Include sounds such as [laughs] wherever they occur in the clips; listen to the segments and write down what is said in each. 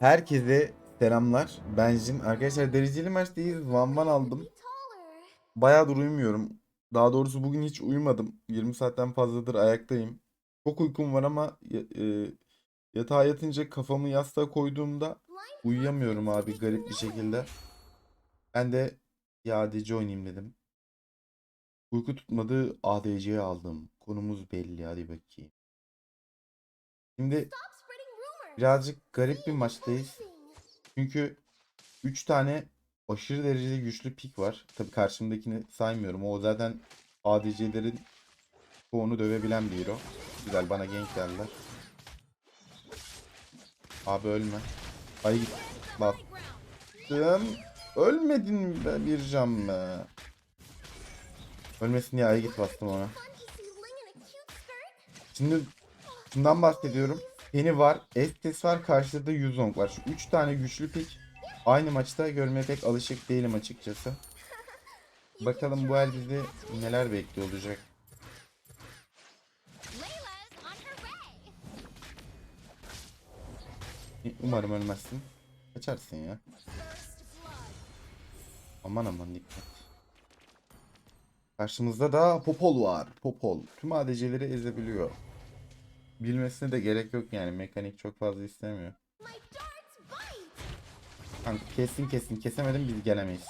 Herkese selamlar. Ben Jin. Arkadaşlar dereceli maçtayız. Van Van aldım. Bayağıdır uyumuyorum. Daha doğrusu bugün hiç uyumadım. 20 saatten fazladır ayaktayım. Çok uykum var ama e, yatağa yatınca kafamı yastığa koyduğumda uyuyamıyorum abi garip bir şekilde. Ben de ADC oynayayım dedim. Uyku tutmadı ADC'yi aldım. Konumuz belli hadi bakayım. Şimdi birazcık garip bir maçtayız. Çünkü 3 tane aşırı derecede güçlü pik var. Tabii karşımdakini saymıyorum. O zaten ADC'lerin çoğunu dövebilen bir hero. Güzel bana gank geldiler. Abi ölme. Ay git. Bastım. Ölmedin mi bir can be. Ölmesin diye ay git bastım ona. Şimdi şundan bahsediyorum. Penny var, Estes var, karşıda da Yuzong var. Şu 3 tane güçlü pik aynı maçta görmeye pek alışık değilim açıkçası. Bakalım bu el bizi neler bekliyor olacak. Umarım ölmezsin. Kaçarsın ya. Aman aman dikkat. Karşımızda da Popol var. Popol. Tüm ADC'leri ezebiliyor. Bilmesine de gerek yok yani. Mekanik çok fazla istemiyor. Kanka kesin kesin kesemedim biz gelemeyiz.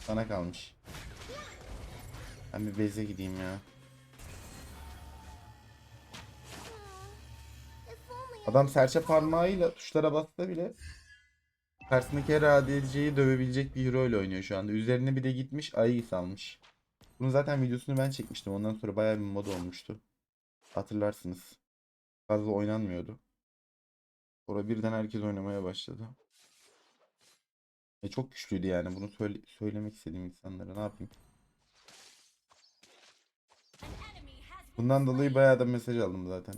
Sana kalmış. Ben bir base'e gideyim ya. Adam serçe parmağıyla tuşlara bassa bile karşısındaki her ADC'yi dövebilecek bir hero ile oynuyor şu anda. Üzerine bir de gitmiş ayı salmış. Bunun zaten videosunu ben çekmiştim. Ondan sonra bayağı bir mod olmuştu. Hatırlarsınız. Fazla oynanmıyordu. Sonra birden herkes oynamaya başladı. E çok güçlüydü yani. Bunu söyle söylemek istediğim insanlara. Ne yapayım? Bundan dolayı bayağı da mesaj aldım zaten.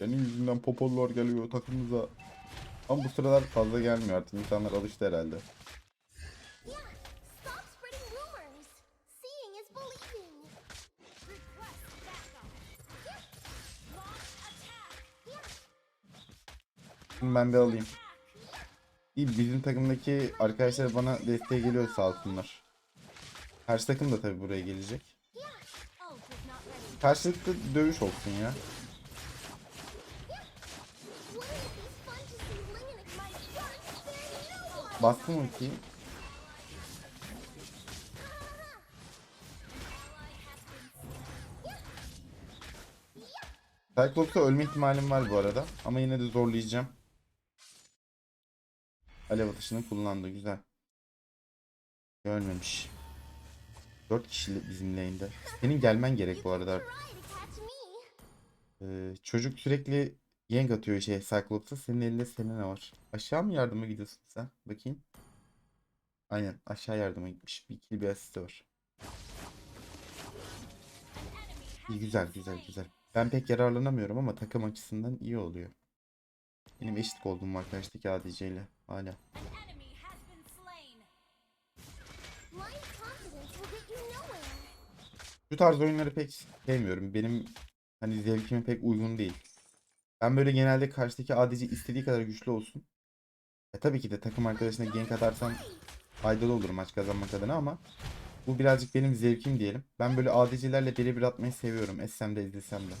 Benim yüzümden popollar geliyor takımımıza. Ama bu sıralar fazla gelmiyor artık. İnsanlar alıştı herhalde. Şimdi ben bir alayım. İyi bizim takımdaki arkadaşlar bana desteğe geliyor sağ olsunlar. Karşı takım da tabii buraya gelecek. Karşılıklı dövüş olsun ya. Bastım ultiyi. Cyclops'a ölme ihtimalim var bu arada. Ama yine de zorlayacağım. Alev atışını kullandı. Güzel. Ölmemiş. 4 kişi bizim lane'de. Senin gelmen gerek bu arada. Ee, çocuk sürekli yenk atıyor şey Cyclops'a. Senin elinde Selena var. Aşağı mı yardıma gidiyorsun sen? Bakayım. Aynen aşağı yardıma gitmiş. Bir kill bir asisti var. İyi güzel güzel güzel. Ben pek yararlanamıyorum ama takım açısından iyi oluyor. Benim eşit olduğum var karşıdaki ADC ile hala. Şu tarz oyunları pek sevmiyorum. Benim hani zevkime pek uygun değil. Ben böyle genelde karşıdaki ADC istediği kadar güçlü olsun. E tabii ki de takım arkadaşına gank atarsan faydalı olur maç kazanmak adına ama bu birazcık benim zevkim diyelim. Ben böyle ADC'lerle birebir atmayı seviyorum. Essem de izlesem de.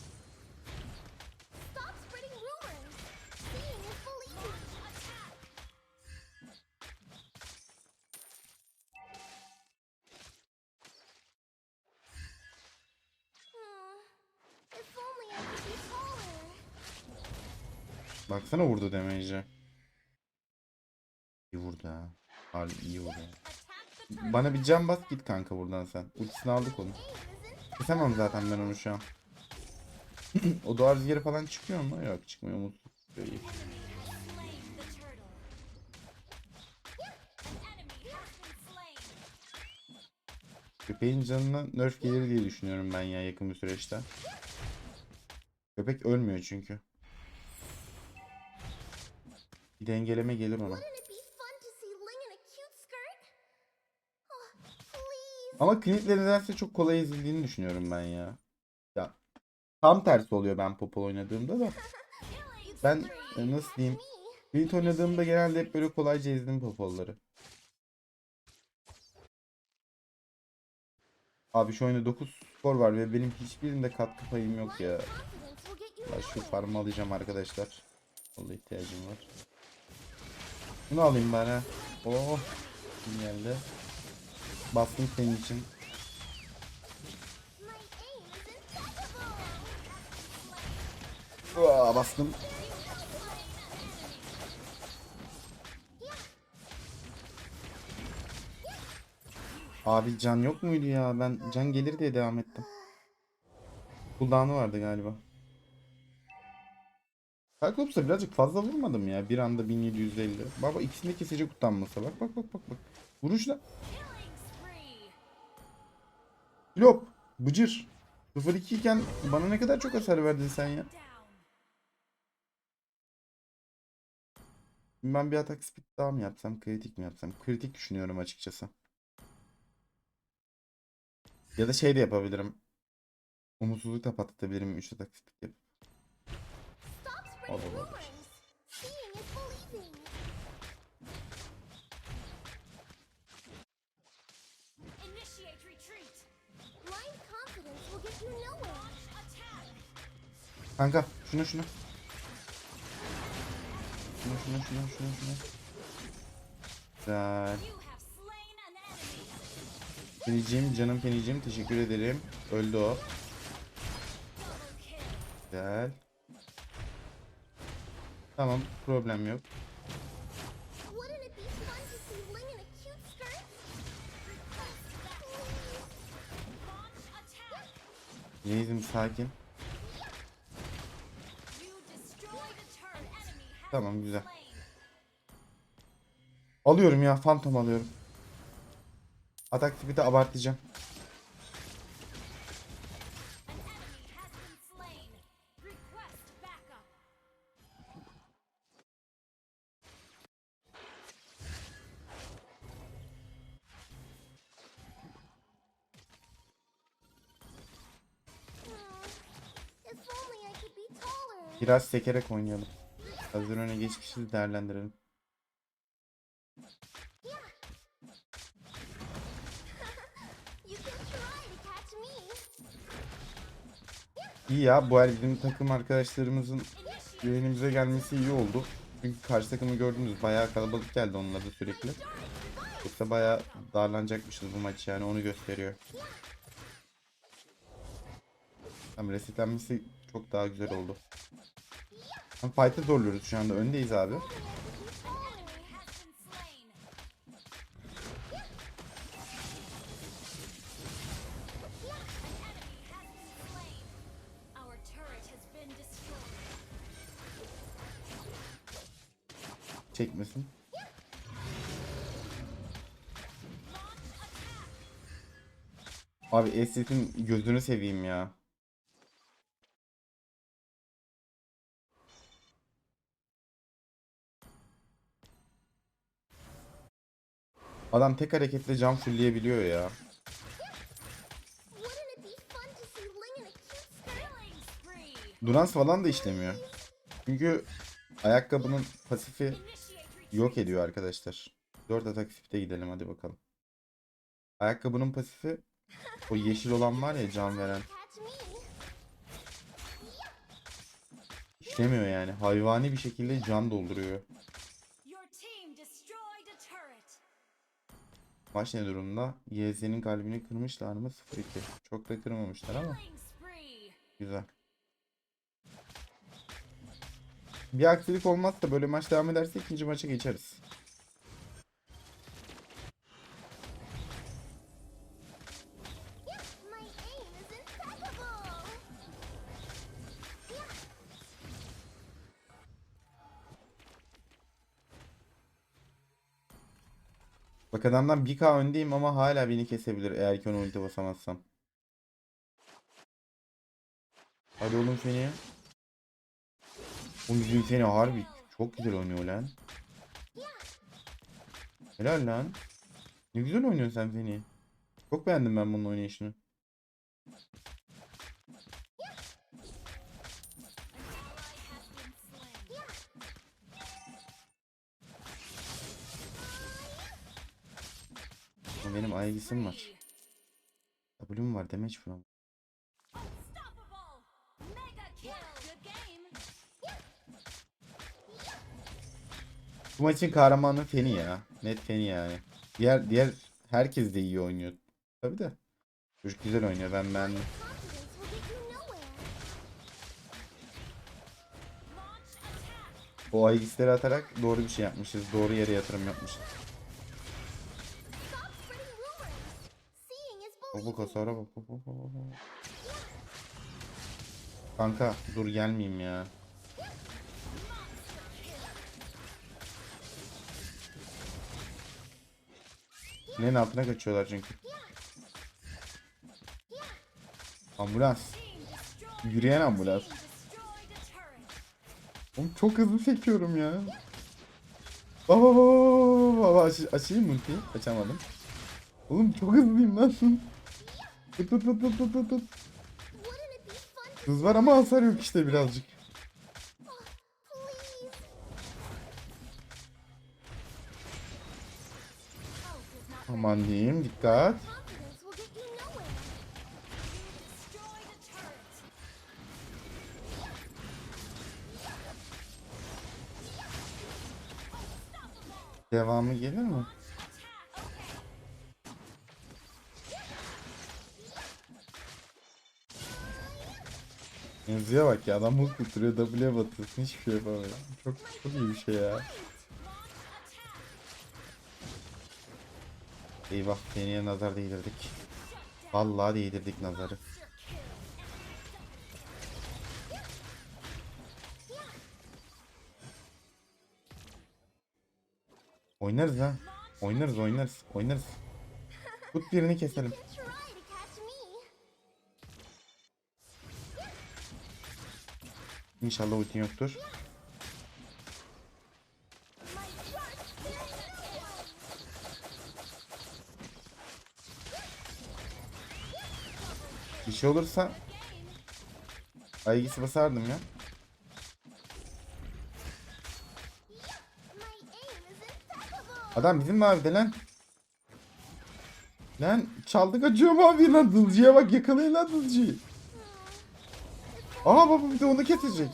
Baksana vurdu damage'e. İyi vurdu ha. Harbi iyi vurdu. Bana bir can bas git kanka buradan sen. Ultisini aldık onu. Kesemem zaten ben onu şu an. [clears throat] o doğa rüzgarı falan çıkıyor mu? Yok çıkmıyor. Mutsuz. Böyle. Köpeğin canına nerf gelir diye düşünüyorum ben ya yakın bir süreçte. Köpek ölmüyor çünkü. Bir dengeleme gelir ona. Ama Knight'le nedense çok kolay ezildiğini düşünüyorum ben ya. Ya tam tersi oluyor ben Popol oynadığımda da. [laughs] Ben e, nasıl diyeyim? Beat oynadığımda genelde hep böyle kolayca ezdim popolları. Abi şu oyunda 9 skor var ve benim hiçbirinde katkı payım yok ya. Ben şu farmı alacağım arkadaşlar. Vallahi ihtiyacım var. Bunu alayım ben ha. Oh. Kim geldi? Bastım senin için. Aa, bastım. Abi can yok muydu ya? Ben can gelir diye devam ettim. Cooldown'u vardı galiba. Cyclops'a birazcık fazla vurmadım ya. Bir anda 1750. Baba ikisini de kesecek utanmasa. Bak bak bak bak bak. Vuruşla. Yok. Bıcır. 0-2 iken bana ne kadar çok hasar verdin sen ya. Ben bir atak speed daha mı yapsam, kritik mi yapsam? Kritik düşünüyorum açıkçası. Ya da şey de yapabilirim. Umutsuzluk da patlatabilirim 3 atak speed yapıp. Nowhere. Attack. Kanka şunu şunu. Şunu şunu şunu şunu şunu. Güzel. Penicim canım penicim teşekkür ederim. Öldü o. Güzel. Skirt? Launch attack. Yenizim sakin. Tamam güzel. Alıyorum ya phantom alıyorum. Atak speed'i abartacağım. Biraz sekerek oynayalım. Hazır öne geçmişiz değerlendirelim. İyi ya bu el bizim takım arkadaşlarımızın yayınımıza gelmesi iyi oldu. Çünkü karşı takımı gördünüz bayağı kalabalık geldi onunla da sürekli. Yoksa bayağı darlanacakmışız bu maç yani onu gösteriyor. Tamam resetlenmesi çok daha güzel oldu. Fight'ı zorluyoruz şu anda öndeyiz abi. Çekmesin. Abi Esset'in gözünü seveyim ya. Adam tek hareketle cam fullleyebiliyor ya. Durans falan da işlemiyor. Çünkü ayakkabının pasifi yok ediyor arkadaşlar. 4 atak speed'e gidelim hadi bakalım. Ayakkabının pasifi o yeşil olan var ya can veren. İşlemiyor yani. Hayvani bir şekilde can dolduruyor. Maç ne durumda? YZ'nin kalbini kırmışlar mı? 0-2. Çok da kırmamışlar ama güzel. Bir aksilik olmazsa böyle maç devam ederse ikinci maça geçeriz. Bak adamdan 1k öndeyim ama hala beni kesebilir eğer ki ona ulti basamazsam. Hadi oğlum seni. Oğlum bizim seni harbi çok güzel oynuyor lan. Helal lan. Ne güzel oynuyorsun sen seni. Çok beğendim ben bunun oynayışını. Oğlum Benim ailgisim var. W'm var! Good game! Bu maçın kahramanı Feni ya. Net Feni yani. Diğer diğer herkes de iyi oynuyor. Tabi de. Çocuk güzel oynuyor ben beğendim. O ailgisleri atarak doğru bir şey yapmışız. Doğru yere yatırım yapmışız. Bak hasara bak. bak, bak, bak. Kanka dur gelmeyeyim ya. Kulenin altına kaçıyorlar çünkü. Ambulans. Yürüyen ambulans. Oğlum çok hızlı çekiyorum ya. Baba baba baba baba Aç, açayım mı ultiyi? Açamadım. Oğlum çok hızlıyım lan. Tut. Wouldn't it be fun to Hız var ama hasar yok işte birazcık. Aman diyeyim dikkat. Devamı gelir mi? Mevzuya bak ya adam hız tutturuyor W'ye batıyorsun hiçbir şey yapamıyor. Çok, çok iyi bir şey ya. Eyvah Feni'ye nazar değdirdik. Vallahi değdirdik nazarı. Oynarız ha. Oynarız oynarız oynarız. Tut birini keselim. İnşallah ultin yoktur. Bir şey olursa aygısı basardım ya. Adam bizim mavide lan. Lan çaldı kaçıyor mavi lan dılcıya bak yakalayın lan dılcıyı. Aha baba bir de onu kesecek.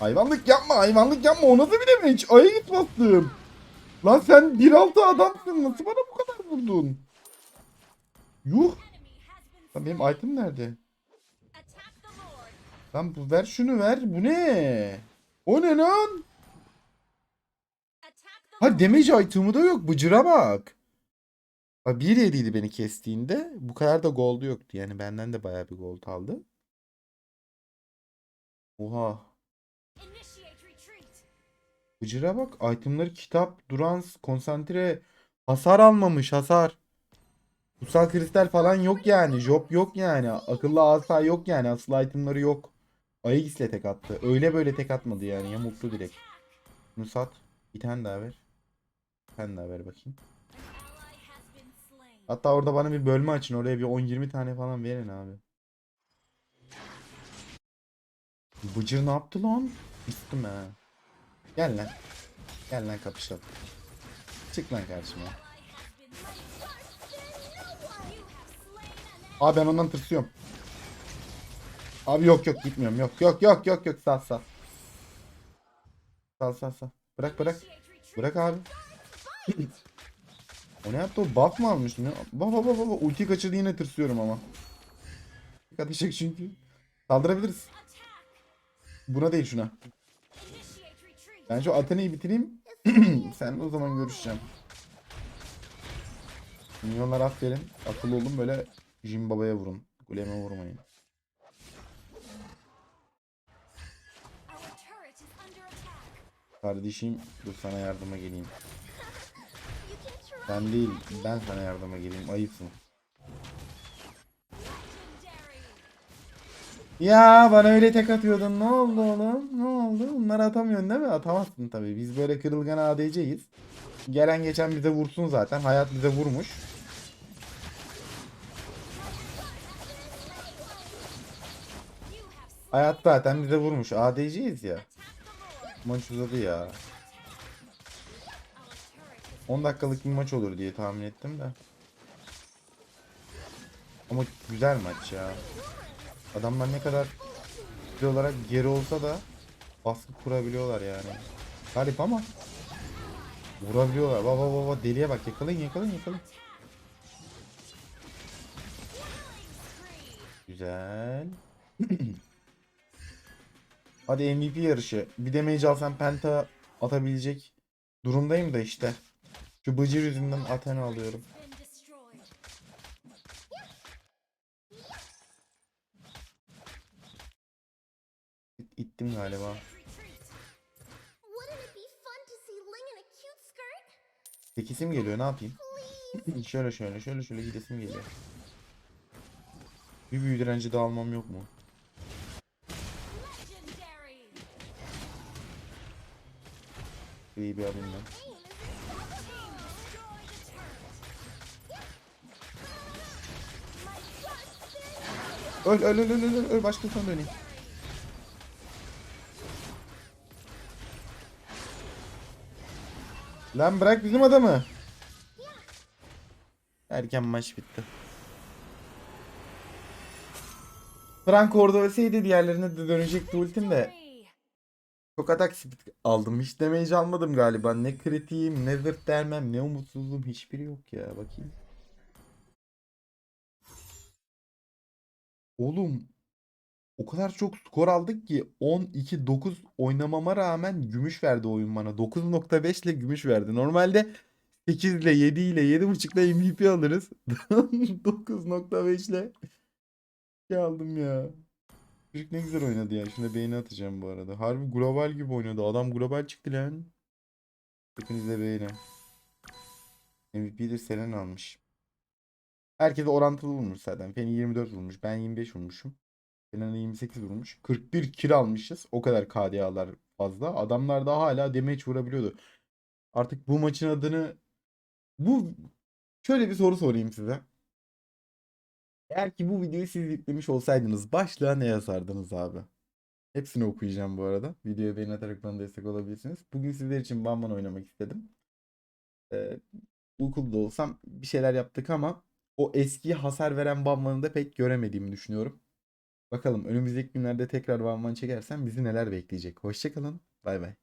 Hayvanlık yapma hayvanlık yapma o nasıl bir demeç aya git bastım. Lan sen 1.6 adamsın nasıl bana bu kadar vurdun? Yuh. Lan benim item nerede? Lan bu ver şunu ver bu ne? O ne lan? Ha damage item'ı da yok bıcıra bak. Ha 1 yediydi beni kestiğinde. Bu kadar da gold'u yoktu. Yani benden de bayağı bir gold aldı. Oha. Bıcıra bak. Itemları kitap, durans, konsantre. Hasar almamış hasar. Kutsal kristal falan yok yani. Job yok yani. Akıllı asa yok yani. Asıl itemları yok. Aegis'le tek attı. Öyle böyle tek atmadı yani. Yamuktu direkt. Bunu sat. Bir tane daha ver. Bir tane daha ver bakayım. Hatta orada bana bir bölme açın. Oraya bir 10-20 tane falan verin abi. Bıcır ne yaptı lan? Üstüm ha. Gel lan. Gel lan kapışalım. Çık lan karşıma. Abi ben ondan tırsıyorum. Abi yok yok gitmiyorum. Yok yok yok yok yok sal sal. Sal sal sal. Bırak bırak. Bırak abi. [laughs] o ne yaptı o buff mı almış ne? Baba baba baba ulti kaçırdı yine tırsıyorum ama. Dikkat edecek çünkü. Saldırabiliriz. Buna değil şuna. Ben şu Athena'yı bitireyim. [clears throat] Sen o zaman görüşeceğim. Milyonlar aferin. Akıllı olun böyle Jim Baba'ya vurun. Goleme vurmayın. Kardeşim dur sana yardıma geleyim. Ben değil ben sana yardıma geleyim. Ayıpsın. Ya bana öyle tek atıyordun. Ne oldu oğlum? Ne oldu? Bunları atamıyorsun değil mi? Atamazsın tabii. Biz böyle kırılgan ADC'yiz. Gelen geçen bize vursun zaten. Hayat bize vurmuş. Hayat zaten bize vurmuş. ADC'yiz ya. Maç uzadı ya. Our 10 dakikalık bir maç olur diye tahmin ettim de. Ama güzel maç ya. Adamlar ne kadar süre olarak geri olsa da baskı kurabiliyorlar yani. Garip ama vurabiliyorlar. Baba baba deliye bak yakalayın yakalayın yakalayın. Güzel. [clears throat] Hadi MVP yarışı. Bir damage alsam penta atabilecek durumdayım da işte. Şu bıcır yüzünden Athena alıyorum. İttim galiba. Retreat. Wouldn't it be fun to see Ling in a cute skirt? Sekisim geliyor ne yapayım? [laughs] Şöyle şöyle şöyle şöyle gidesim geliyor. Bir büyü direnci de almam yok mu? İyi bir alayım ben. Öl öl öl öl öl öl başkasına döneyim. Lan bırak bizim adamı. Erken maç bitti. Frank orada ölseydi diğerlerine de dönecekti ultim de. Çok atak speed aldım. Hiç damage almadım galiba. Ne kritiğim, ne zırt dermem, ne umutsuzluğum hiçbiri yok ya. Bakayım. Oğlum o kadar çok skor aldık ki 12-9 oynamama rağmen gümüş verdi oyun bana. 9.5 ile gümüş verdi. Normalde 8 ile 7 ile 7.5 ile MVP alırız. [laughs] 9.5 ile şey aldım ya. Çocuk ne güzel oynadı ya. Şuna beğeni atacağım bu arada. Harbi global gibi oynadı. Adam global çıktı lan. Hepiniz de beğeni. MVP'dir Selen almış. Herkese orantılı vurmuş zaten. Feni 24 vurmuş. Ben 25 vurmuşum. Selen'e 28 vurmuş. 41 kill almışız. O kadar KDA'lar fazla. Adamlar da hala damage vurabiliyordu. Artık bu maçın adını bu şöyle bir soru sorayım size. Eğer ki bu videoyu siz yüklemiş olsaydınız başlığa ne yazardınız abi? Hepsini okuyacağım bu arada. Videoya beğeni atarak bana destek olabilirsiniz. Bugün sizler için Banman oynamak istedim. Ee, uykulu da olsam bir şeyler yaptık ama o eski hasar veren Banman'ı da pek göremediğimi düşünüyorum. Bakalım önümüzdeki günlerde tekrar Banman çekersem bizi neler bekleyecek. Hoşçakalın. Bay bay.